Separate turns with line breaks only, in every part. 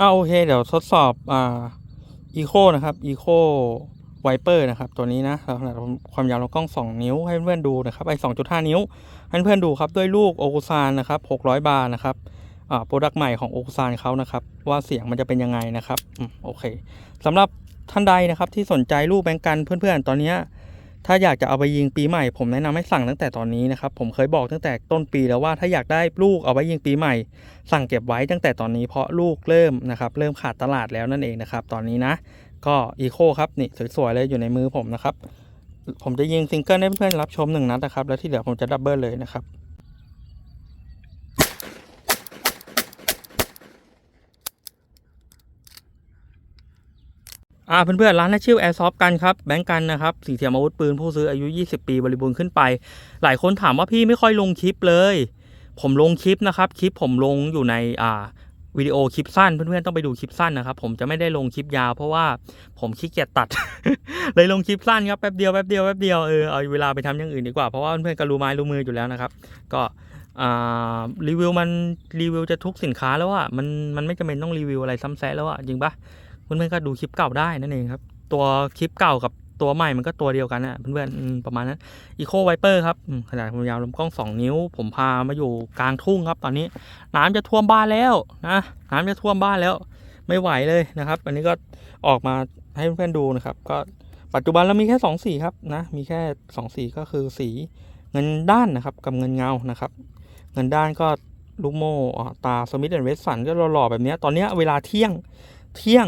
อ่าโอเค เดี๋ยวทดสอบอ่าอีโคนะครับอีโคไวเปอร์นะครับตัวนี้นะขนาดความยาวลำกล้อง 2 นิ้วให้เพื่อนดูนะครับไอ้2.5นิ้วให้เพื่อนดูครับด้วยลูกโอคุซานนะครับ600บาทนะครับอ่าโปรดักต์ใหม่ของโอคุซานเขานะครับว่าเสียงมันจะเป็นยังไงนะครับอืมโอเคสำหรับท่านใดนะครับที่สนใจลูกแบงกันเพื่อนๆ ตอนนี้ ถ้าอยากจะเอาไปยิงปีใหม่ ผมแนะนำให้สั่งตั้งแต่ตอนนี้นะครับ ผมเคยบอกตั้งแต่ต้นปีแล้วว่าถ้าอยากได้ลูกเอาไว้ยิงปีใหม่ สั่งเก็บไว้ตั้งแต่ตอนนี้เพราะลูกเริ่มนะครับเริ่มขาดตลาดแล้วนั่นเองนะครับตอนนี้นะ ก็อีโคครับนี่สวยๆเลยอยู่ในมือผมนะครับผมจะยิงซิงเกิลให้เพื่อนๆรับชมหนึ่งนัดนะครับแล้วที่เหลือผมจะดับเบิลเลยนะครับ อ่าเพื่อนๆร้านนัชื่อแอร์ซอฟกันครับแบงก์กันนะครับสีเทียมอาวุธปืนผู้ซื้ออายุ 20 ปีบริบูรณ์ขึ้นไป หลายคนถามว่าพี่ไม่ค่อยลงคลิปเลย ผมลงคลิปนะครับคลิปผมลงอยู่ในอ่าวิดีโอคลิปสั้นเพื่อนๆต้องไปดูคลิปสั้นนะครับผมจะไม่ได้ลงคลิปยาวเพราะว่าผมขี้เกียจตัด เลยลงคลิปสั้นครับแป๊บเดียวแป๊บเดียวแป๊บเดียวเออเอาเวลาไปทำอย่างอื่นดีกว่าเพราะว่าเพื่อนๆก็รู้ไม้รู้มืออยู่แล้วนะครับ ก็อ่ารีวิวมันรีวิวจะทุกสินค้าแล้วอะมันมันไม่จำเป็นต้องรีวิวอะไรซ้ำแซะแล้วอะจริงปะ เพื่อนๆก็ดูคลิปเก่าได้นั่นเองครับ ตัวคลิปเก่ากับตัวใหม่มันก็ตัวเดียวกันนะเพื่อนๆอืมประมาณนั้นอีโคไวเปอร์ครับขนาดความยาวลำกล้อง 2 นิ้ว ผมพามาอยู่กลางทุ่งครับ ตอนนี้น้ำจะท่วมบ้านแล้วนะน้ำจะท่วมบ้านแล้ว ไม่ไหวเลยนะครับ อันนี้ก็ออกมาให้เพื่อนๆดูนะครับ ก็ปัจจุบันเรามีแค่ 2 สีครับนะมีแค่ 2 สีก็คือสีเงินด้านนะครับกับเงินเงานะครับ เงินด้านก็ลูกโม่อ่าตาสมิธแอนด์เวสสันก็หล่อๆแบบนี้ตอนนี้เวลาเที่ยงเที่ยง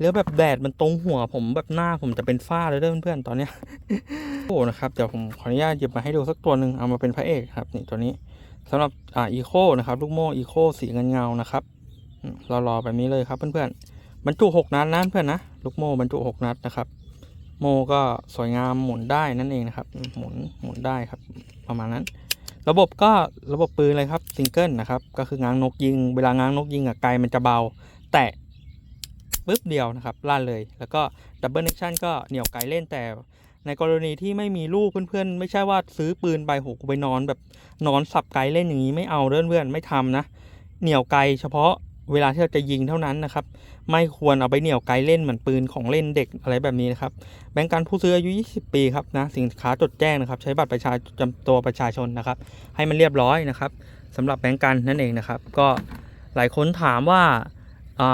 แล้วแบบแดดมันตรงหัวผมแบบหน้าผมจะเป็นฝ้าเลยเด้อเพื่อนๆตอนเนี้ยโอ้นะครับเดี๋ยวผมขออนุญาตหยิบมาให้ดูสักตัวหนึ่งเอามาเป็นพระเอกครับนี่ตัวนี้สำหรับอ่าอีโคนะครับลูกโม่อีโคสีเงินเงานะครับอืมรอๆแบบนี้เลยครับเพื่อนๆบรรจุหกนัดนะเพื่อนนะลูกโม่บรรจุหกนัดนะครับ โมก็สวยงามหมุนได้นั่นเองนะครับ หมุนหมุนได้ครับ ประมาณนั้น ระบบก็ระบบปืนเลยครับซิงเกิลนะครับก็คือง้างนกยิง เวลาง้างนกยิงอะไกลมันจะเบา แตะ ปึ๊บเดียวนะครับลั่นเลย แล้วก็ดับเบิลเนคชั่นก็เหนี่ยวไกลเล่นแต่ ในกรณีที่ไม่มีลูกเพื่อนๆ ไม่ใช่ว่าซื้อปืนไปโหกูไปนอนแบบนอนสับไกลเล่นอย่างนี้ไม่เอาเพื่อนๆไม่ทำนะ เหนี่ยวไกลเฉพาะเวลาที่เราจะยิงเท่านั้นนะครับ ไม่ควรเอาไปเหนี่ยวไกลเล่นเหมือนปืนของเล่นเด็กอะไรแบบนี้นะครับ แบงก์การผู้ซื้ออายุ 20 ปีครับนะสินค้าจดแจ้งนะครับ ใช้บัตรประชาจำตัวประชาชนนะครับ ให้มันเรียบร้อยนะครับสำหรับแบงก์กันนั่นเองนะครับ ก็หลายคนถามว่า อ่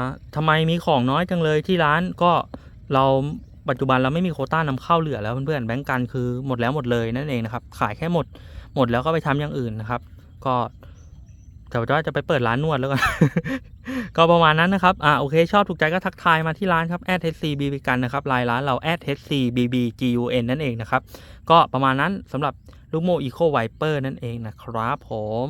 าทำไมมีของน้อยจังเลยที่ร้านก็เราปัจจุบันเราไม่มีโคต้านำเข้าเหลือแล้วเพื่อนๆแบงก์กันคือหมดแล้วหมดเลยนั่นเองนะครับ ขายแค่หมดหมดแล้วก็ไปทำอย่างอื่นนะครับ ก็แต่ว่าจะไปเปิดร้านนวดแล้วกันก็ประมาณนั้นนะครับ อ่า โอเค ชอบถูกใจก็ทักทายมาที่ร้านครับ @hcbb กันนะครับลน์ร้านเรา @hcbbgun นั่นเองนะครับ ก็ประมาณนั้นสำหรับลูกโมอีโคไวเปอร์นั่นเองนะครับผม